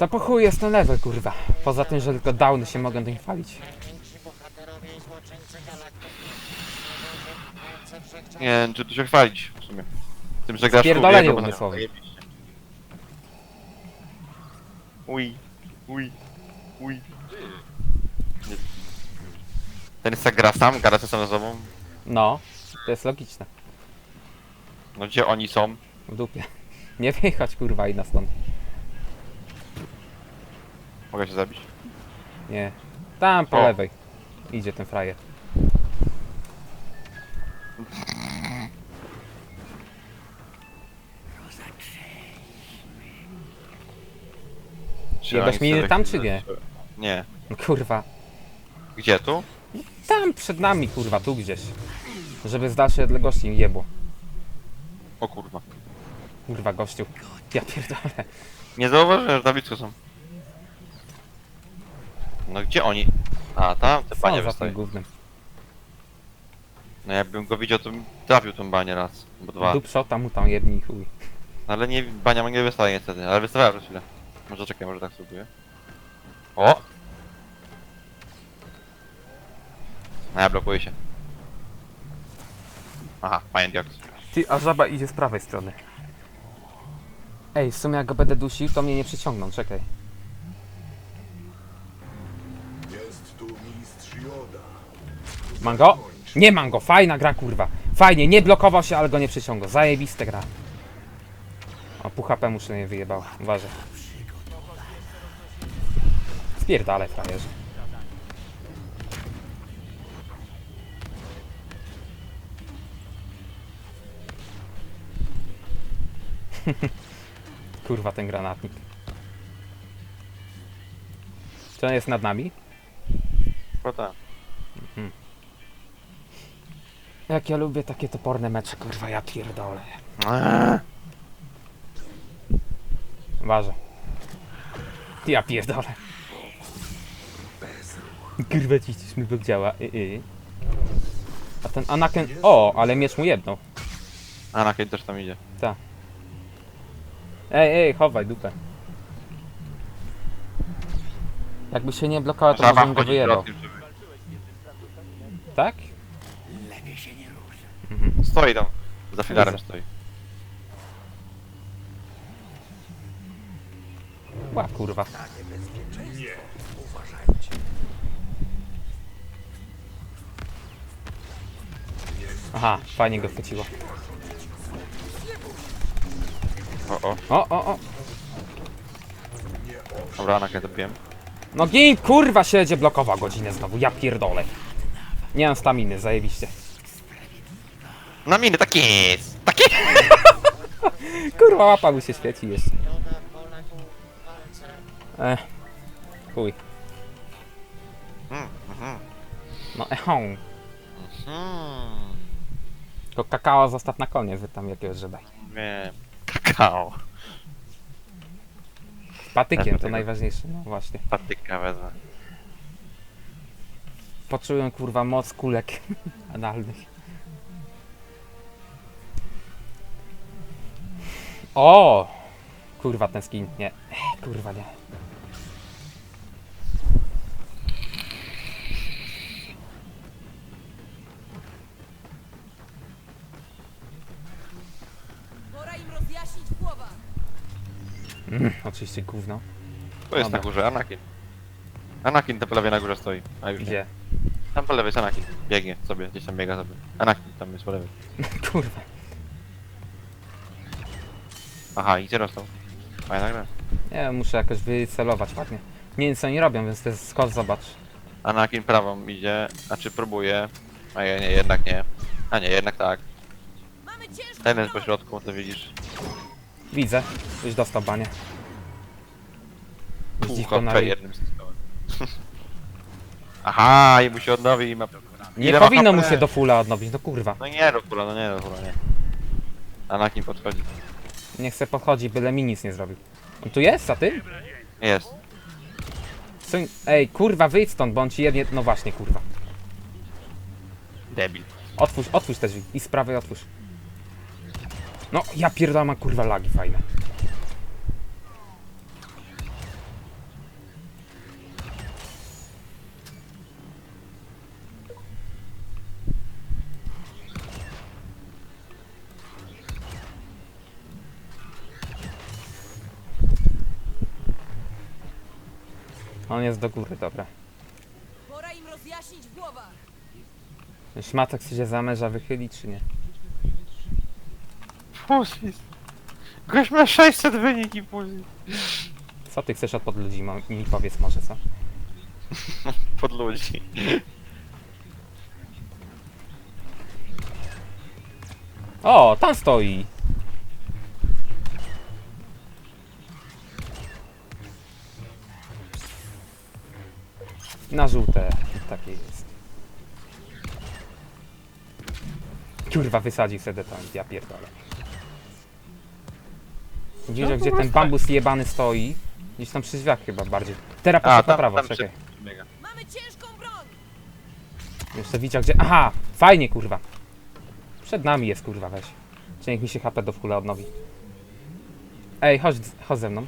To po chuj jest ten level, kurwa. Poza tym, że tylko downy się mogą tym chwalić. Nie wiem, czy tu się chwalić w sumie. Tym, że grasz Spierdolenie Uwiego, bo umysłowe. zajebiście. Uj, uj, uj. Nie. Ten se gra sam, se sam ze sobą. No, to jest logiczne. No gdzie oni są? W dupie. Nie wyjechać, kurwa, i na stąd. Mogę się zabić. Nie. Tam po O. lewej. Idzie ten frajer. Jebać oni miny sobie- tam, czy nie? Nie. No, Kurwa. Gdzie tu? Tam przed nami, kurwa, tu gdzieś. Żeby z dalszej odległości nie jebło. O kurwa. Kurwa, gościu. Ja pierdolę. Nie zauważyłem, że na blisko są. No gdzie oni? A, tam te za tym wystaje. gównem? No jakbym go widział, to bym trafił tą banię raz, bo dwa. Dupszota mu tam jebni i chuj. Ale nie, bania nie wystaje niestety, ale wystawiała przez chwilę. Może czekaj, może tak spróbuję. O! A ja blokuję się. Aha, fajny diaks. Ty, a żaba idzie z prawej strony. Ej, w sumie jak go będę dusił, to mnie nie przyciągną, czekaj. Mam go? Nie mam go, fajna gra kurwa. Fajnie, nie blokował się, ale go nie przyciągał. Zajebiste gra. O, pół HP muszę nie wyjebał. Uważaj. Spierdalaj, frajerze. Kurwa, ten granatnik. Czy on jest nad nami? No tak. Jak ja lubię takie toporne mecze, kurwa, ja pierdolę. Uważaj. Ja pierdolę. Kurwa, ci śmigłek działa. Y, y. A ten Anakin... O, ale miecz mu jedną. Anakin też tam idzie. Ej, ej, chowaj dupę. Jakby się nie blokował, to bym go wyjebał. Tak? Stoi tam. Za filarem Widzę. stoi. Ła, kurwa. Aha, fajnie go chwyciło. O, o. O, o, o. Dobra, Anakin zabiłem. No gin, kurwa, siedzie blokował godzinę znowu, ja pierdolę. Nie mam staminy, zajebiście. Na miny, tak jest! Tak jest! Kurwa, łapa mu się świeci jeszcze. Ech. Chuj. Mm, mhm. No ehą. Hmm. To kakao zostaw na koniec, wy tam jakiegoś żebaj. Wiem. Kakao. Z patykiem, to najważniejsze, no właśnie. Patyka wezmę. Poczułem kurwa moc kulek analnych. O! Kurwa ten skin, nie. Kurwa nie. Pora im rozjaśnić w głowach. Mm, oczywiście gówno. Tu jest Dobra. na górze Anakin. Anakin tam po lewej na górze stoi. A już nie. Gdzie? Tam po lewej jest Anakin. Biegnie sobie, gdzieś tam biega sobie. Anakin tam jest po lewej. Kurwa. Aha, i gdzie dostał? Fajna gra. Nie, muszę jakoś wycelować ładnie. Nie wiem co oni robią, więc to jest skąd zobacz. Anakin prawą idzie, znaczy próbuje. A ja nie, jednak nie. A nie, jednak tak. Ten jest po środku, to widzisz. Widzę. Już dostał banie. Już Pół dziwko na HP ryj. jednym. Aha, i mu się odnowi i ma... Nie Ile ma powinno mu HP? się do fulla odnowić, no kurwa. No nie, do kula, no nie, do kula, nie. Anakin podchodzi. Nie chce podchodzić, byle mi nic nie zrobił. On tu jest, a ty? Jest. Suń... Ej, kurwa, wyjdź stąd, bo on ci jednie... No właśnie, kurwa. Debil. Otwórz, otwórz te drzwi. I z prawej otwórz. No, ja pierdolę, ma kurwa lagi fajne. On jest do góry, dobra. Pora im rozjaśnić w głowach. Szmatek się zamierza wychylić, czy nie? Pusis. Gość ma 600 wyniki później. Co ty chcesz od pod ludzi? Mi powiedz może, co? Pod ludzi. O, tam stoi! Na żółte. Takie jest. Kurwa, wysadził sobie tam, ja pierdolę. Widzisz, No, gdzie ten bambus jebany stoi? Gdzieś tam przy drzwiach chyba bardziej. Teraz poszedł na prawo, czekaj. biega. Mamy ciężką broń. Jeszcze widział gdzie... Aha! Fajnie, kurwa. Przed nami jest, kurwa, weź. Czy niech mi się HP do wkula odnowi. Ej, chodź, chodź ze mną.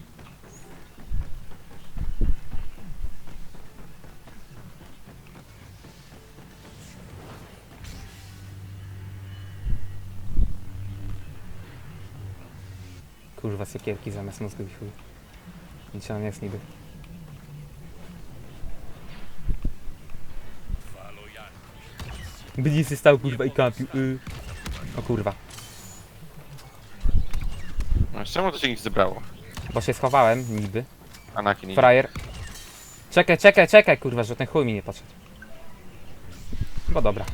Kurwa, siekierki zamiast mózgu i chuj. Gdzie on jest niby? Blisy stał kurwa i kampił. Y. O kurwa. No, czemu to się nic zebrało? Bo się schowałem niby. Anakin idzie. Frajer. Czekaj, czekaj, czekaj kurwa, że ten chuj mi nie podszedł. Bo dobra.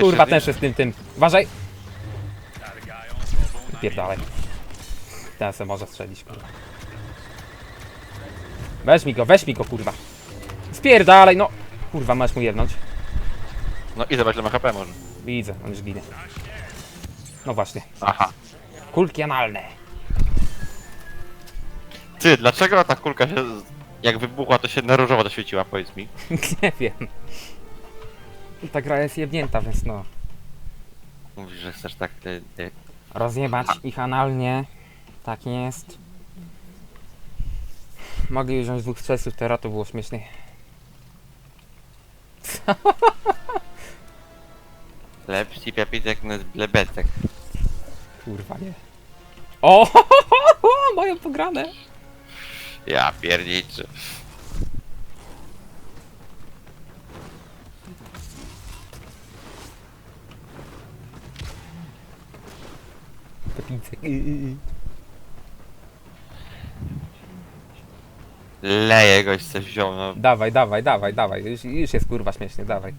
Kurwa nie- ten z tym tym. Uważaj! Pierdalaj. Ten se może strzelić kurwa. Weź mi go, weź mi go kurwa. Spierdalaj, no. Kurwa, masz mu jednąć. No i zobacz, ile ma HP może. Widzę, on już ginie. No właśnie. Aha. Kulki analne. Ty, dlaczego ta kulka się... Jak wybuchła, to się na różowo zaświeciła, powiedz mi. Nie wiem. Ta gra jest jebnięta, więc no. Mówisz, że chcesz tak... Ty, ty. Rozjebać ich analnie. Tak jest. Mogli wziąć dwóch stresów, teraz to było śmiesznie. Lepsi piapitek na blebetek. Kurwa nie. O! Mają pograne. Ja pierniczy. Y. Leje goś coś wziął, no. Dawaj, dawaj, dawaj, dawaj. Już, już jest kurwa śmiesznie, dawaj.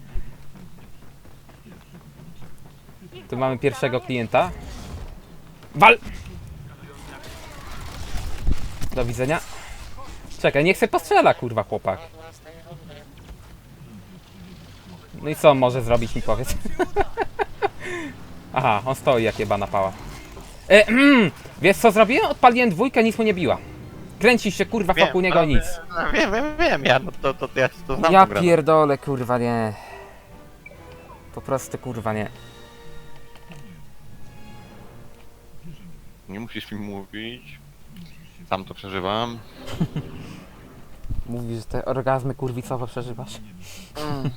Tu mamy pierwszego klienta. Wal! Do widzenia. Czekaj, niech se postrzela kurwa chłopak. No i co on może zrobić mi powiedz? Aha, on stoi jak jebana pała. E, mm, wiesz co zrobiłem? Odpaliłem dwójkę, nic mu nie biła. Kręci się kurwa wokół niego ale- nic. No, wiem, wiem, wiem, ja, no to, to, to ja to znam Ja tą grę. pierdolę, kurwa, nie. Po prostu, kurwa, nie. Nie musisz mi mówić. Sam to przeżywam. Mówisz, że te orgazmy kurwicowe przeżywasz. Mhm.